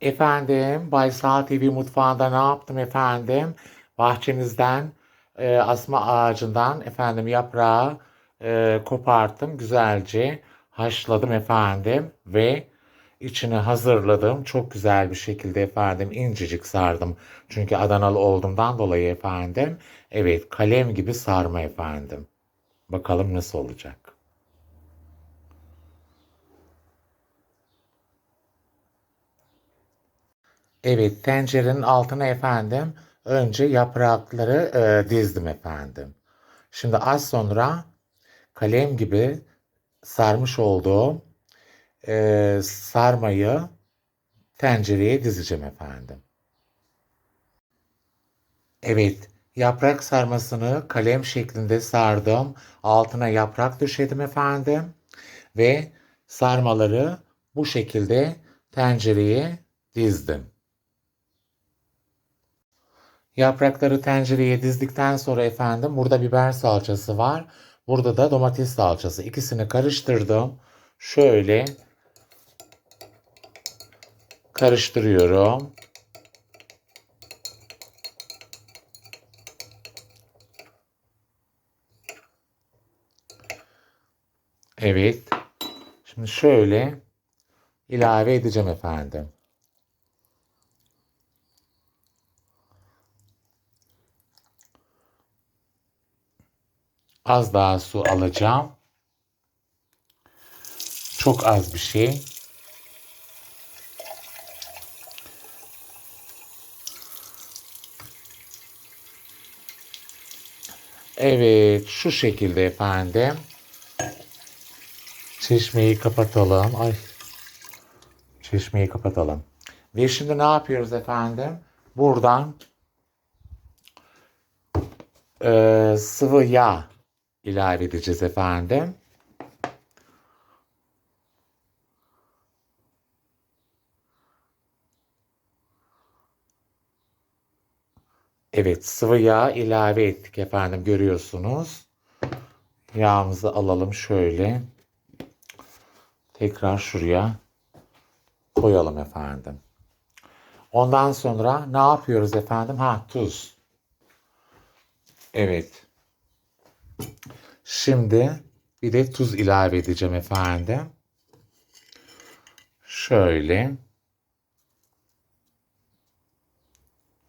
Efendim, Baysal TV mutfağında ne yaptım efendim? Bahçemizden e, asma ağacından efendim yaprağı e, koparttım. Güzelce haşladım efendim ve içini hazırladım. Çok güzel bir şekilde efendim incecik sardım. Çünkü Adanalı olduğumdan dolayı efendim. Evet, kalem gibi sarma efendim. Bakalım nasıl olacak. Evet, tencerenin altına efendim önce yaprakları e, dizdim efendim. Şimdi az sonra kalem gibi sarmış olduğum e, sarmayı tencereye dizeceğim efendim. Evet, yaprak sarmasını kalem şeklinde sardım. Altına yaprak döşedim efendim. Ve sarmaları bu şekilde tencereye dizdim. Yaprakları tencereye dizdikten sonra efendim burada biber salçası var. Burada da domates salçası. İkisini karıştırdım. Şöyle karıştırıyorum. Evet. Şimdi şöyle ilave edeceğim efendim. Az daha su alacağım. Çok az bir şey. Evet, şu şekilde efendim. Çeşmeyi kapatalım. Ay. Çeşmeyi kapatalım. Ve şimdi ne yapıyoruz efendim? Buradan e, sıvı yağ ilave edeceğiz efendim. Evet sıvı yağ ilave ettik efendim görüyorsunuz. Yağımızı alalım şöyle. Tekrar şuraya koyalım efendim. Ondan sonra ne yapıyoruz efendim? Ha tuz. Evet. Şimdi bir de tuz ilave edeceğim efendim. Şöyle.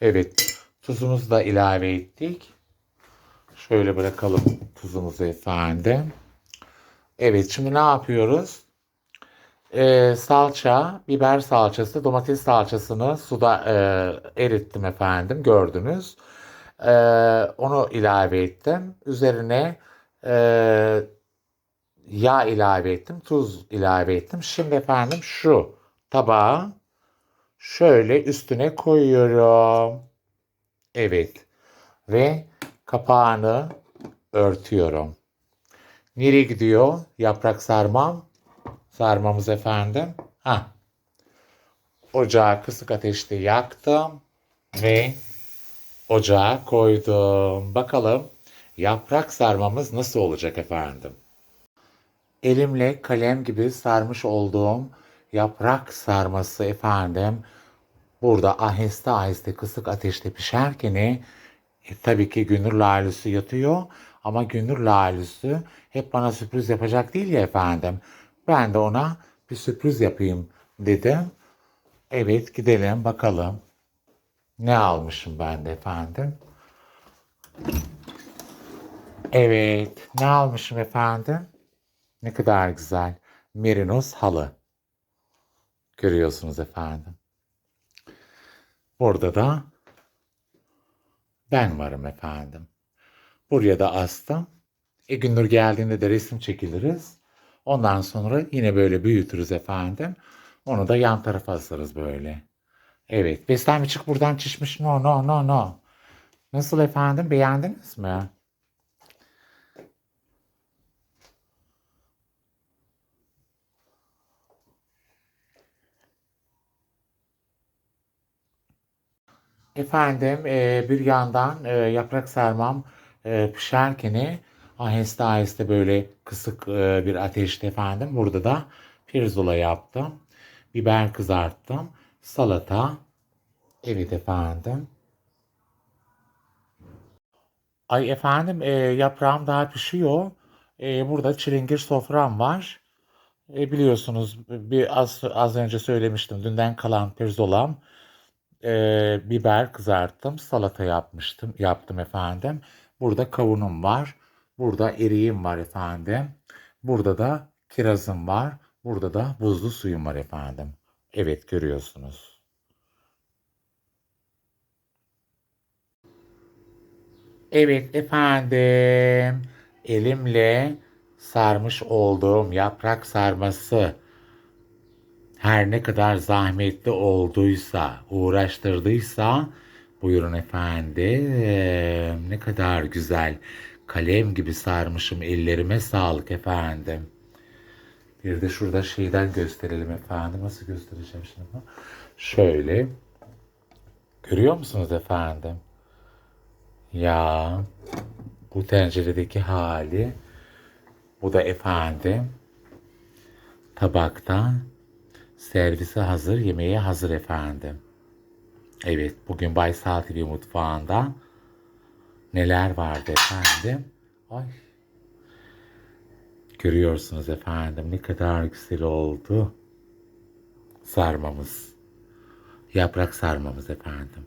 Evet. Tuzumuzu da ilave ettik. Şöyle bırakalım tuzumuzu efendim. Evet şimdi ne yapıyoruz? Ee, salça, biber salçası, domates salçasını suda e, erittim efendim gördünüz. Ee, onu ilave ettim. Üzerine e, yağ ilave ettim. Tuz ilave ettim. Şimdi efendim şu tabağı şöyle üstüne koyuyorum. Evet. Ve kapağını örtüyorum. Nereye gidiyor yaprak sarmam? Sarmamız efendim. Ha. Ocağı kısık ateşte yaktım ve ocağa koydum. Bakalım yaprak sarmamız nasıl olacak efendim? Elimle kalem gibi sarmış olduğum yaprak sarması efendim burada aheste aheste kısık ateşte pişerken e, tabii ki Gönül Lalüsü yatıyor ama Gönül Lalüsü hep bana sürpriz yapacak değil ya efendim. Ben de ona bir sürpriz yapayım dedim. Evet gidelim bakalım. Ne almışım ben de efendim? Evet, ne almışım efendim? Ne kadar güzel. Merinos halı. Görüyorsunuz efendim. Burada da ben varım efendim. Buraya da astım. E Gündür geldiğinde de resim çekiliriz. Ondan sonra yine böyle büyütürüz efendim. Onu da yan tarafa asarız böyle. Evet. Beslenme çık buradan çişmiş. No no no no. Nasıl efendim? Beğendiniz mi? Efendim e, bir yandan e, yaprak sarmam e, pişerken aheste aheste böyle kısık e, bir ateşte efendim burada da pirzola yaptım. Biber kızarttım. Salata. Evet efendim. Ay efendim e, yaprağım daha pişiyor. E, burada çilingir sofram var. E, biliyorsunuz bir az, az önce söylemiştim. Dünden kalan pirzolam. E, biber kızarttım. Salata yapmıştım. Yaptım efendim. Burada kavunum var. Burada eriğim var efendim. Burada da kirazım var. Burada da buzlu suyum var efendim. Evet görüyorsunuz. Evet efendim. Elimle sarmış olduğum yaprak sarması her ne kadar zahmetli olduysa, uğraştırdıysa buyurun efendim. Ne kadar güzel. Kalem gibi sarmışım. Ellerime sağlık efendim. Bir de şurada şeyden gösterelim efendim. Nasıl göstereceğim şimdi? Şöyle. Görüyor musunuz efendim? Ya bu tenceredeki hali bu da efendim tabakta servise hazır, yemeğe hazır efendim. Evet, bugün Baysal TV mutfağında neler vardı efendim? Ay. Görüyorsunuz efendim ne kadar güzel oldu sarmamız. Yaprak sarmamız efendim.